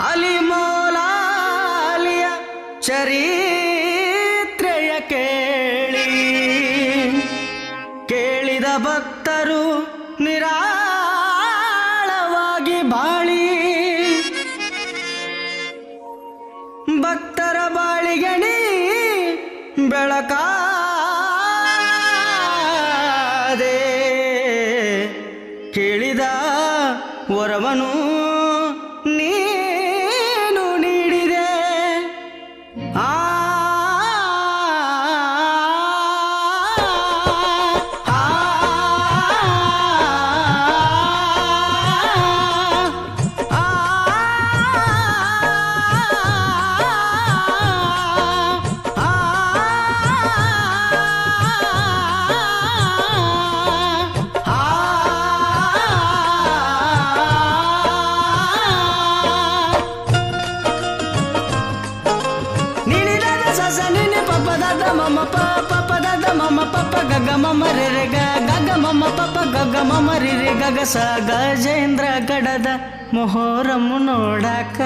ಅಲಿಮೋಲಾಲಿಯ ಚರಿತ್ರೆಯ ಕೇಳಿ ಕೇಳಿದ ಭಕ್ತರು ನಿರಾಳವಾಗಿ ಪ ಪಪ್ಪ ದಾದ ಮಮ್ಮ ಪಪ ಗಗ ಮಮ್ಮ ರೆ ರೆ ಗ ಗಗ ಮಮ್ಮ ಪಪ ಗಗ ಮಮ್ಮ ರಿ ರೆ ಗಗ ಸ ಗಜೇಂದ್ರ ಗಡದ ಮೊಹರಮ್ಮು ನೋಡಾಕ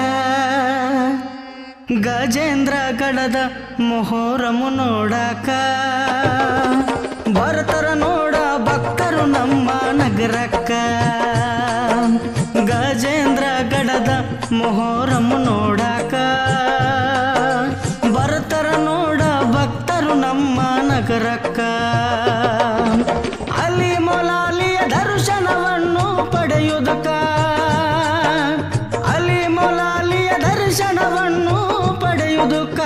ಗಜೇಂದ್ರ ಗಡದ ಮೊಹರಮ್ಮು ನೋಡಕ ಬರ್ತರ ನೋಡ ಭಕ್ತರು ನಮ್ಮ ನಗರಕ್ಕ ಗಜೇಂದ್ರ ಗಡದ ಮೊಹರಮ್ಮು ನೋಡಾಕ ಪಡೆಯುವುದಕ್ಕ? ಅಲಿ ಮೊಲಾಲಿಯ ದರ್ಶನವನ್ನು ಪಡೆಯುವುದಕ್ಕ?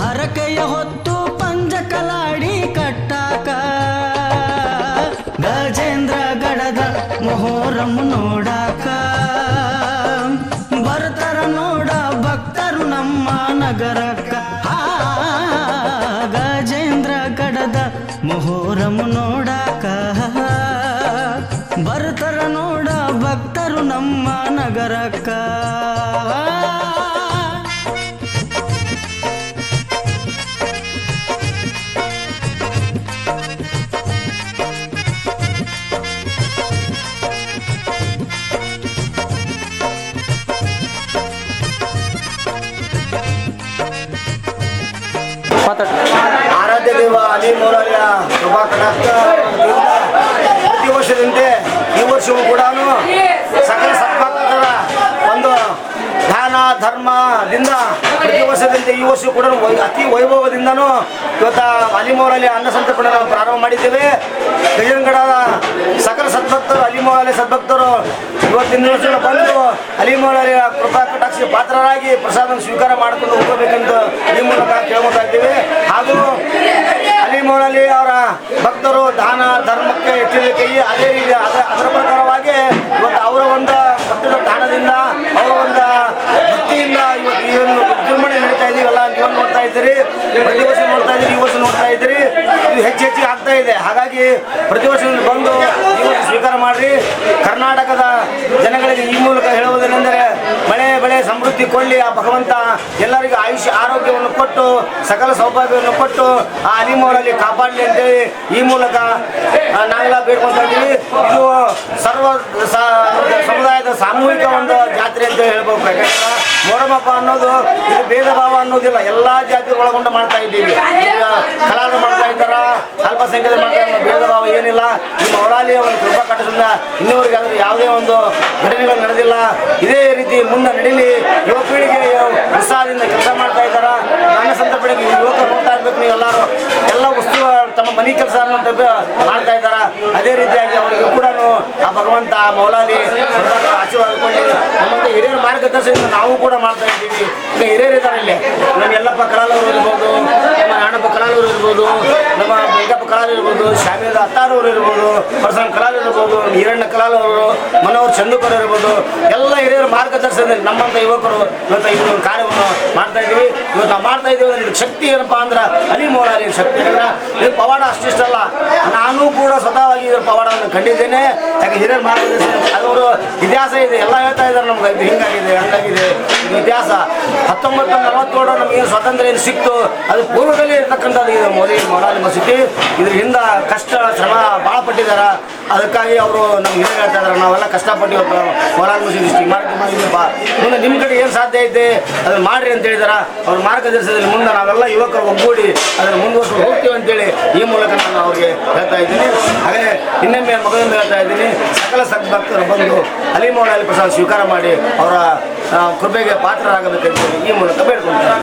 ಹರಕೆಯ ಹೊತ್ತು ಪಂಜ ಕಲಾಡಿ ಕಟ್ಟಾಕ? ಗಜೇಂದ್ರ ಗಡದ ಮೊಹರಂ ನೋಡಾಕ? ಬರ್ತರ ನೋಡ ಭಕ್ತರು ನಮ್ಮ ನಗರಕ್ಕ? ಗಜೇಂದ್ರ ಗಡದ ಮೊಹರಂ ನೋಡಾಕ? ನಗರಕ್ಕ. ಆರಾಧ್ಯ ದೇವ ಅಲಿ ಮೌಲಾಲಿಯ ಕೃಪಾ ಕಟಾಕ್ಷ ಪ್ರತಿ ವರ್ಷದಂತೆ ಈ ವರ್ಷವೂ ಕೂಡ ಸಕಲ ಧರ್ಮದಿಂದ ಪ್ರತಿ ವರ್ಷದಂತೆ ಈ ವರ್ಷ ಕೂಡ ಅತಿ ವೈಭವದಿಂದನೂ ಇವತ್ತು ಅಲಿಮೋರಲ್ಲಿ ಅನ್ನ ಸಂತರ್ಪಣೆ ನಾವು ಪ್ರಾರಂಭ ಮಾಡಿದ್ದೇವೆ. ಗಜನಗಡ ಸಕಲ ಸದ್ಭಕ್ತರು ಅಲಿ ಮೌಲಾಲಿ ಸದ್ಭಕ್ತರು ಇವತ್ತಿನ ದಿವಸ ಬಂದು ಅಲಿ ಮೌಲಾಲಿಯ ಕೃಪಾ ಕಟಾಕ್ಷಿ ಪಾತ್ರರಾಗಿ ಪ್ರಸಾದ ಸ್ವೀಕಾರ ಮಾಡಿಕೊಂಡು ಹೋಗಬೇಕೆಂದು ಈ ಮೂಲಕ ಕೇಳ್ಕೊತಾ ಇದ್ದೀವಿ. ಹಾಗೂ ಅಲಿ ಮೌಲಾಲಿ ಅವರ ಭಕ್ತರು ದಾನ, ಧರ್ಮಕ್ಕೆ ಹೆಚ್ಚಿನ ಕೈ ಅದೇ ರೀತಿ ಅದರ ಪ್ರಕಾರವಾಗಿ ಇವತ್ತು ಅವರ ಒಂದು ಭಕ್ತರ ದಾನದಿಂದ ಅವರ ಒಂದು ಭಕ್ತಿಯಿಂದ ಇವತ್ತು ಈ ಒಂದು ವಿಜೃಂಭಣೆ ನಡೀತಾ ಇದೀವಲ್ಲ ನೀವು ನೋಡ್ತಾ ಇದ್ದೀರಿ. ಪ್ರತಿ ವರ್ಷ ನೋಡ್ತಾ ಇದ್ದೀರಿ, ಈ ವರ್ಷ ನೋಡ್ತಾ ಇದ್ದೀರಿ. ಇದು ಹೆಚ್ಚು ಹೆಚ್ಚಿಗೆ ಆಗ್ತಾ ಇದೆ. ಹಾಗಾಗಿ ಪ್ರತಿ ವರ್ಷ ಬಂದು ಈ ವರ್ಷ ಸ್ವೀಕಾರ ಮಾಡ್ರಿ. ಕರ್ನಾಟಕದ ಜನಗಳಿಗೆ ಈ ಮೂಲಕ ಹೇಳುವುದೇನೆಂದರೆ, ಮಳೆ, ಬೆಳೆ ಸಮೃದ್ಧಿ ಕೊಳ್ಳಿ ಆ ಭಗವಂತ ಎಲ್ಲರಿಗೂ ಆಯುಷ್ಯ ಆರೋಗ್ಯವನ್ನು ಕೊಟ್ಟು, ಸಕಲ ಸೌಭಾಗ್ಯವನ್ನು ಕೊಟ್ಟು ಆ ಅಲಿಮೋರಲ್ಲಿ ಕಾಪಾಡಲಿ ಅಂತೇಳಿ ಈ ಮೂಲಕ ನಾವೆಲ್ಲ ಬೇಡ್ಕೊಂತ ಇದ್ದೀವಿ. ಇದು ಸರ್ವ ಸಮುದಾಯದ ಸಾಮೂಹಿಕ ಒಂದು ಜಾತ್ರೆ ಅಂತ ಹೇಳ್ಬೇಕು ಯಾಕಂದ್ರೆ ಹಬ್ಬ ಅನ್ನೋದು ಇದು ಭೇದ ಭಾವ ಅನ್ನೋದಿಲ್ಲ. ಎಲ್ಲಾ ಜಾತಿ ಒಳಗೊಂಡು ಮಾಡ್ತಾ ಇದ್ದೀವಿ. ಈಗ ಮಾಡ್ತಾ ಇದ್ದಾರ? ಅಲ್ಪಸಂಖ್ಯಾತ ಮಾಡ್ತಾ ಇದ್ದಾರೆ? ಭೇದ ಭಾವ ಏನಿಲ್ಲ. ನಿಮ್ಮ ಮೌಲಾಲಿಯ ಒಂದು ಕೃಪಾ ಕಟ್ಟದಿಂದ ಇನ್ನೂರಿಗೆ ಆದರೂ ಯಾವುದೇ ಒಂದು ಘಟನೆಗಳು ನಡೆದಿಲ್ಲ. ಇದೇ ರೀತಿ ಮುಂದೆ ನಡೀಲಿ. ಯುವ ಪೀಳಿಗೆ ಉತ್ಸಾಹದಿಂದ ಕೆಲಸ ಮಾಡ್ತಾ ಇದ್ದಾರ? ನನ್ನ ಸಂದರ್ಭದಲ್ಲಿ ಯುವಕರು ಹೋಗ್ತಾ ಇರ್ಬೇಕು. ನೀವು ಎಲ್ಲರೂ ಎಲ್ಲ ವಸ್ತು ತಮ್ಮ ಮನೆ ಕೆಲಸ ಮಾಡ್ತಾ ಇದ್ದಾರ? ಅದೇ ರೀತಿಯಾಗಿ ಅವರಿಗೆ ಭಗವಂತ ಮೌಲಾಲಿ ಆಶೀರ್ವಾದ ನಮ್ಮಂತ ಹಿರಿಯರ ಮಾರ್ಗದರ್ಶನ ನಾವು ಕೂಡ ಮಾಡ್ತಾ ಇದ್ದೀವಿ. ಈಗ ಹಿರಿಯರು ಇದ್ದಾರೆ ಇಲ್ಲಿ. ನಮ್ಮ ಎಲ್ಲಪ್ಪ ಕಲಾಲವರು ಇರ್ಬೋದು, ನಮ್ಮ ನಾಣಪ್ಪ ಕಲಾಲವರು ಇರ್ಬೋದು, ನಮ್ಮ ಬೆಂಕಪ್ಪ ಕಲಾಲ್ ಇರ್ಬೋದು ಶಾಮಿದ ಅತ್ತಾರವರು ಇರ್ಬೋದು ಪ್ರಸನ್ನ ಕಲಾಲ್ ಇರ್ಬೋದು ಹಿರಣ್ಣ ಕಲಾಲವರು ಮನೋಹರ್ ಚಂದುಕರ್ ಇರ್ಬೋದು, ಎಲ್ಲ ಹಿರಿಯರ ಮಾರ್ಗದರ್ಶನದಲ್ಲಿ ನಮ್ಮಂತ ಯುವಕರು ಇವತ್ತು ಈ ಒಂದು ಕಾರ್ಯವನ್ನು ಮಾಡ್ತಾ ಇದ್ದೀವಿ. ಇವತ್ತು ನಾವು ಮಾಡ್ತಾ ಇದ್ದೀವಿ ಅಂದ್ರೆ ಶಕ್ತಿ ಏನಪ್ಪಾ ಅಂದ್ರೆ ಅಲಿ ಮೌಲಾಲಿ ಶಕ್ತಿ. ಅಂದ್ರೆ ಪವಾಡ ಅಷ್ಟಿಷ್ಟಲ್ಲ. ನಾನು ಕೂಡ ಇದರ ಪವಾಡವನ್ನು ಕಂಡಿದ್ದೇನೆ ಯಾಕೆ ಹಿರಿಯರ ಮಾರ್ಗದರ್ಶನ ಅದವರು ಇತಿಹಾಸ ಇದೆ. ಎಲ್ಲ ಹೇಳ್ತಾ ಇದ್ದಾರೆ ನಮ್ಗೆ. ಇದು ಹಿಂಗಾಗಿದೆ, ಹಂಗಾಗಿದೆ. ಇದು ಇತಿಹಾಸ. ಹತ್ತೊಂಬತ್ತು ನಲವತ್ತೇಳು ನಮಗೆ ಸ್ವಾತಂತ್ರ್ಯ ಏನು ಸಿಕ್ತು, ಅದು ಪೂರ್ವದಲ್ಲಿ ಇರ್ತಕ್ಕಂಥದ್ದು ಇದು ಮೋದಿ ಮೊರಾಲಿ ಮಸೀದಿ ಇದ್ರ ಹಿಂದ ಕಷ್ಟ, ಶ್ರಮ ಭಾಳ ಪಟ್ಟಿದ್ದಾರೆ. ಅದಕ್ಕಾಗಿ ಅವರು ನಮ್ಗೆ ಏನು ಹೇಳ್ತಾ ಇದ್ದಾರೆ, ನಾವೆಲ್ಲ ಕಷ್ಟಪಟ್ಟು ಮೌಲಾಲಿ ಮಸೀದಿ ಇಷ್ಟು ಮಾಡಿ ಬಾ. ಮುಂದೆ ನಿಮ್ಮ ಕಡೆ ಏನು ಸಾಧ್ಯ ಐತೆ, ಅದನ್ನು ಮಾಡಿರಿ ಅಂತ ಹೇಳಿದಾರೆ. ಅವ್ರ ಮಾರ್ಗದರ್ಶನದಲ್ಲಿ ಮುಂದೆ ನಾವೆಲ್ಲ ಯುವಕರು ಒಗ್ಗೂಡಿ ಅದನ್ನು ಮುಂದುವರ್ಸ್ಕೊಂಡು ಹೋಗ್ತೀವಿ ಅಂತೇಳಿ ಈ ಮೂಲಕ ನಾನು ಅವ್ರಿಗೆ ಹೇಳ್ತಾ ಇದ್ದೀನಿ. ಇನ್ನೊಮ್ಮೆ ಮಗದೊಮ್ಮೆ ಹೇಳ್ತಾ ಇದ್ದೀನಿ, ಸಕಲ ಸದ್ಭಕ್ತರು ಬಂದು ಅಲಿ ಮೌಲಾಲಿ ಪ್ರಸಾದ್ ಸ್ವೀಕಾರ ಮಾಡಿ ಅವರ ಕೃಪೆಗೆ ಪಾತ್ರರಾಗಬೇಕೆಂದು ಈ ಮೂಲಕ ಬೇಡ್ಕೊಳ್ತಾರೆ